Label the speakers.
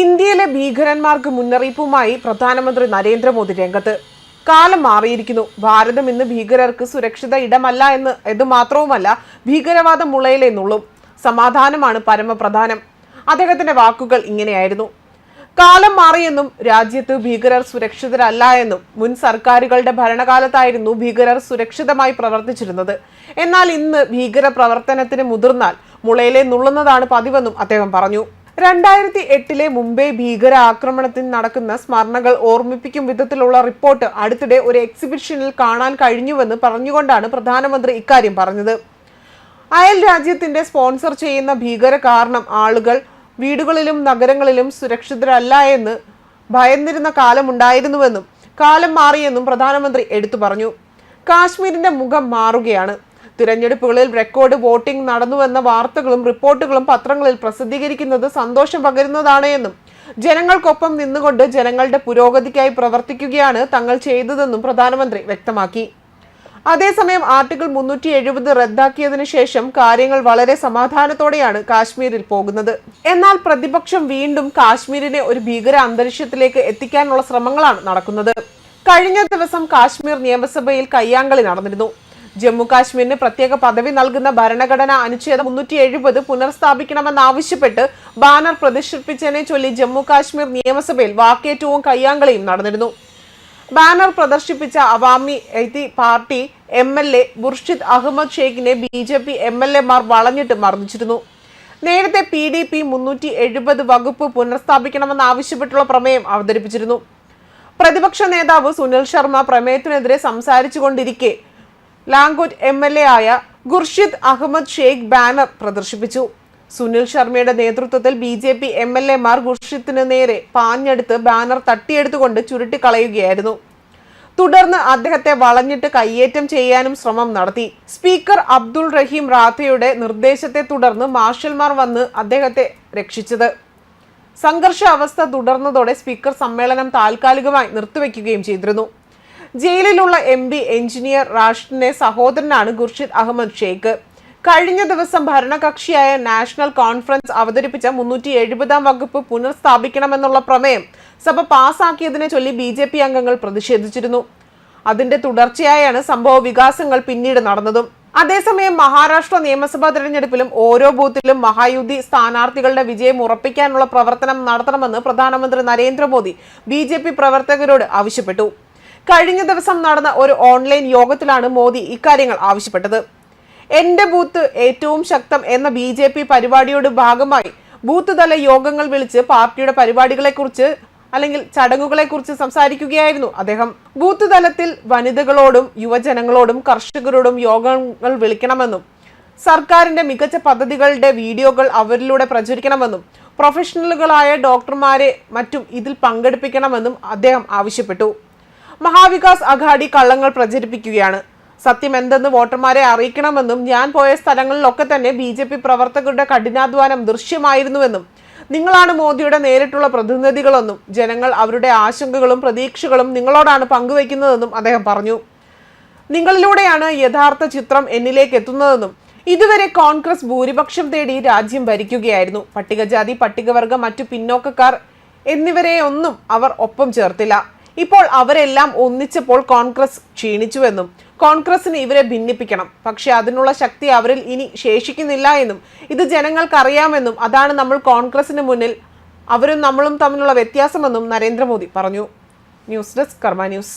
Speaker 1: ഇന്ത്യയിലെ ഭീകരന്മാർക്ക് മുന്നറിയിപ്പുമായി പ്രധാനമന്ത്രി നരേന്ദ്രമോദി രംഗത്ത്. കാലം മാറിയിരിക്കുന്നു. ഭാരതം ഇന്ന് ഭീകരർക്ക് സുരക്ഷിത ഇടമല്ല എന്ന് ഇത് മാത്രവുമല്ല ഭീകരവാദം മുളയിലെന്നുള്ളൂ സമാധാനമാണ് പരമപ്രധാനം. അദ്ദേഹത്തിന്റെ വാക്കുകൾ ഇങ്ങനെയായിരുന്നു. കാലം മാറിയെന്നും രാജ്യത്ത് ഭീകരർ സുരക്ഷിതരല്ല എന്നും മുൻ സർക്കാരുകളുടെ ഭരണകാലത്തായിരുന്നു ഭീകരർ സുരക്ഷിതമായി പ്രവർത്തിച്ചിരുന്നത്. എന്നാൽ ഇന്ന് ഭീകര പ്രവർത്തനത്തിന് മുതിർന്നാൽ മുളയിലെ നുള്ളുന്നതാണ് പതിവെന്നും അദ്ദേഹം പറഞ്ഞു. രണ്ടായിരത്തി എട്ടിലെ മുംബൈ ഭീകര ആക്രമണത്തിൽ നടക്കുന്ന സ്മരണകൾ ഓർമ്മിപ്പിക്കും വിധത്തിലുള്ള റിപ്പോർട്ട് അടുത്തിടെ ഒരു എക്സിബിഷനിൽ കാണാൻ കഴിഞ്ഞുവെന്ന് പറഞ്ഞുകൊണ്ടാണ് പ്രധാനമന്ത്രി ഇക്കാര്യം പറഞ്ഞത്. അയൽ രാജ്യത്തിന്റെ സ്പോൺസർ ചെയ്യുന്ന ഭീകര കാരണം ആളുകൾ വീടുകളിലും നഗരങ്ങളിലും സുരക്ഷിതരല്ല എന്ന് ഭയന്നിരുന്ന കാലമുണ്ടായിരുന്നുവെന്നും കാലം മാറിയെന്നും പ്രധാനമന്ത്രി എടുത്തു പറഞ്ഞു. കാശ്മീരിന്റെ മുഖം മാറുകയാണ്. തിരഞ്ഞെടുപ്പുകളിൽ റെക്കോർഡ് വോട്ടിംഗ് നടന്നുവെന്ന വാർത്തകളും റിപ്പോർട്ടുകളും പത്രങ്ങളിൽ പ്രസിദ്ധീകരിക്കുന്നത് സന്തോഷം പകരുന്നതാണ് എന്നും ജനങ്ങൾക്കൊപ്പം നിന്നുകൊണ്ട് ജനങ്ങളുടെ പുരോഗതിക്കായി പ്രവർത്തിക്കുകയാണ് തങ്ങൾ ചെയ്തതെന്നും പ്രധാനമന്ത്രി വ്യക്തമാക്കി. അതേസമയം ആർട്ടിക്കിൾ മുന്നൂറ്റി എഴുപത് റദ്ദാക്കിയതിനു ശേഷം കാര്യങ്ങൾ വളരെ സമാധാനത്തോടെയാണ് കാശ്മീരിൽ പോകുന്നത്. എന്നാൽ പ്രതിപക്ഷം വീണ്ടും കാശ്മീരിനെ ഒരു ഭീകര അന്തരീക്ഷത്തിലേക്ക് എത്തിക്കാനുള്ള ശ്രമങ്ങളാണ് നടക്കുന്നത്. കഴിഞ്ഞ ദിവസം കാശ്മീർ നിയമസഭയിൽ കയ്യാങ്കളി നടന്നിരുന്നു. ജമ്മു കാശ്മീരിന് പ്രത്യേക പദവി നൽകുന്ന ഭരണഘടന അനുച്ഛേദം മുന്നൂറ്റി എഴുപത് പുനഃസ്ഥാപിക്കണമെന്നാവശ്യപ്പെട്ട് ബാനർ പ്രദർശിപ്പിച്ചതിനെ ചൊല്ലി ജമ്മു കാശ്മീർ നിയമസഭയിൽ വാക്കേറ്റവും കയ്യാങ്കളിയും നടന്നിരുന്നു. ബാനർ പ്രദർശിപ്പിച്ച Awami ഐതി party M L A Khurshid Ahmad ഷെയ്ഖിനെ B J P M L എമാർ വളഞ്ഞിട്ട് മർദ്ദിച്ചിരുന്നു. നേരത്തെ പി ഡി പി മുന്നൂറ്റി എഴുപത് വകുപ്പ് പുനഃസ്ഥാപിക്കണമെന്നാവശ്യപ്പെട്ടുള്ള പ്രമേയം അവതരിപ്പിച്ചിരുന്നു. പ്രതിപക്ഷ നേതാവ് സുനിൽ ശർമ്മ പ്രമേയത്തിനെതിരെ സംസാരിച്ചുകൊണ്ടിരിക്കെ ലാംഗോറ്റ് എം എൽ എ ആയ ഗുർഷിദ് അഹമ്മദ് ഷെയ്ഖ് ബാനർ പ്രദർശിപ്പിച്ചു. സുനിൽ ശർമ്മയുടെ നേതൃത്വത്തിൽ B J P M L എമാർ ഗുർഷിത്തിന് നേരെ പാഞ്ഞെടുത്ത് ബാനർ തട്ടിയെടുത്തുകൊണ്ട് ചുരുട്ടിക്കളയുകയായിരുന്നു. തുടർന്ന് അദ്ദേഹത്തെ വളഞ്ഞിട്ട് കയ്യേറ്റം ചെയ്യാനും ശ്രമം നടത്തി. സ്പീക്കർ അബ്ദുൾ റഹീം റാത്തയുടെ നിർദ്ദേശത്തെ തുടർന്ന് മാർഷൽമാർ വന്ന് അദ്ദേഹത്തെ രക്ഷിച്ചത്. സംഘർഷ അവസ്ഥ തുടർന്നതോടെ സ്പീക്കർ സമ്മേളനം താൽക്കാലികമായി നിർത്തിവെക്കുകയും ചെയ്തിരുന്നു. ജയിലിലുള്ള എം പി എഞ്ചിനീയർ റാഷിന്റെ സഹോദരനാണ് ഗുർഷിദ് അഹമ്മദ് ഷെയ്ഖ്. കഴിഞ്ഞ ദിവസം ഭരണകക്ഷിയായ നാഷണൽ കോൺഫറൻസ് അവതരിപ്പിച്ച മുന്നൂറ്റി എഴുപതാം വകുപ്പ് പുനഃസ്ഥാപിക്കണമെന്നുള്ള പ്രമേയം സഭ പാസാക്കിയതിനെ ചൊല്ലി ബി ജെ പി അംഗങ്ങൾ പ്രതിഷേധിച്ചിരുന്നു. അതിന്റെ തുടർച്ചയായാണ് സംഭവ വികാസങ്ങൾ പിന്നീട് നടന്നതും. അതേസമയം മഹാരാഷ്ട്ര നിയമസഭാ തെരഞ്ഞെടുപ്പിലും ഓരോ ബൂത്തിലും മഹായുതി സ്ഥാനാർത്ഥികളുടെ വിജയം ഉറപ്പിക്കാനുള്ള പ്രവർത്തനം നടത്തണമെന്ന് പ്രധാനമന്ത്രി നരേന്ദ്രമോദി ബി പ്രവർത്തകരോട് ആവശ്യപ്പെട്ടു. കഴിഞ്ഞ ദിവസം നടന്ന ഒരു ഓൺലൈൻ യോഗത്തിലാണ് മോദി ഇക്കാര്യങ്ങൾ ആവശ്യപ്പെട്ടത്. എന്റെ ബൂത്ത് ഏറ്റവും ശക്തം എന്ന ബി ജെ പി പരിപാടിയുടെ ഭാഗമായി ബൂത്ത് തല യോഗങ്ങൾ വിളിച്ച് പാർട്ടിയുടെ പരിപാടികളെക്കുറിച്ച് അല്ലെങ്കിൽ ചടങ്ങുകളെക്കുറിച്ച് സംസാരിക്കുകയായിരുന്നു അദ്ദേഹം. ബൂത്ത് തലത്തിൽ വനിതകളോടും യുവജനങ്ങളോടും കർഷകരോടും യോഗങ്ങൾ വിളിക്കണമെന്നും സർക്കാരിന്റെ മികച്ച പദ്ധതികളുടെ വീഡിയോകൾ അവരിലൂടെ പ്രചരിക്കണമെന്നും പ്രൊഫഷണലുകളായ ഡോക്ടർമാരെ മറ്റും ഇതിൽ പങ്കെടുപ്പിക്കണമെന്നും അദ്ദേഹം ആവശ്യപ്പെട്ടു. മഹാവികാസ് അഘാഡി കള്ളങ്ങൾ പ്രചരിപ്പിക്കുകയാണ്. സത്യം എന്തെന്ന് വോട്ടർമാരെ അറിയിക്കണമെന്നും ഞാൻ പോയ സ്ഥലങ്ങളിലൊക്കെ തന്നെ ബി ജെ പി പ്രവർത്തകരുടെ കഠിനാധ്വാനം ദൃശ്യമായിരുന്നുവെന്നും നിങ്ങളാണ് മോദിയുടെ നേരിട്ടുള്ള പ്രതിനിധികളെന്നും ജനങ്ങൾ അവരുടെ ആശങ്കകളും പ്രതീക്ഷകളും നിങ്ങളോടാണ് പങ്കുവയ്ക്കുന്നതെന്നും അദ്ദേഹം പറഞ്ഞു. നിങ്ങളിലൂടെയാണ് യഥാർത്ഥ ചിത്രം എന്നിലേക്ക് എത്തുന്നതെന്നും ഇതുവരെ കോൺഗ്രസ് ഭൂരിപക്ഷം തേടി രാജ്യം ഭരിക്കുകയായിരുന്നു. പട്ടികജാതി പട്ടികവർഗ മറ്റു പിന്നോക്കക്കാർ എന്നിവരെയൊന്നും അവർ ഒപ്പം ചേർത്തില്ല. ഇപ്പോൾ അവരെല്ലാം ഒന്നിച്ചപ്പോൾ കോൺഗ്രസ് ക്ഷീണിച്ചുവെന്നും കോൺഗ്രസിന് ഇവരെ ഭിന്നിപ്പിക്കണം. പക്ഷെ അതിനുള്ള ശക്തി അവരിൽ ഇനി ശേഷിക്കുന്നില്ല എന്നും ഇത് ജനങ്ങൾക്കറിയാമെന്നും അതാണ് നമ്മൾ കോൺഗ്രസിന് മുന്നിൽ അവരും നമ്മളും തമ്മിലുള്ള വ്യത്യാസമെന്നും നരേന്ദ്രമോദി പറഞ്ഞു. News desk Karma news.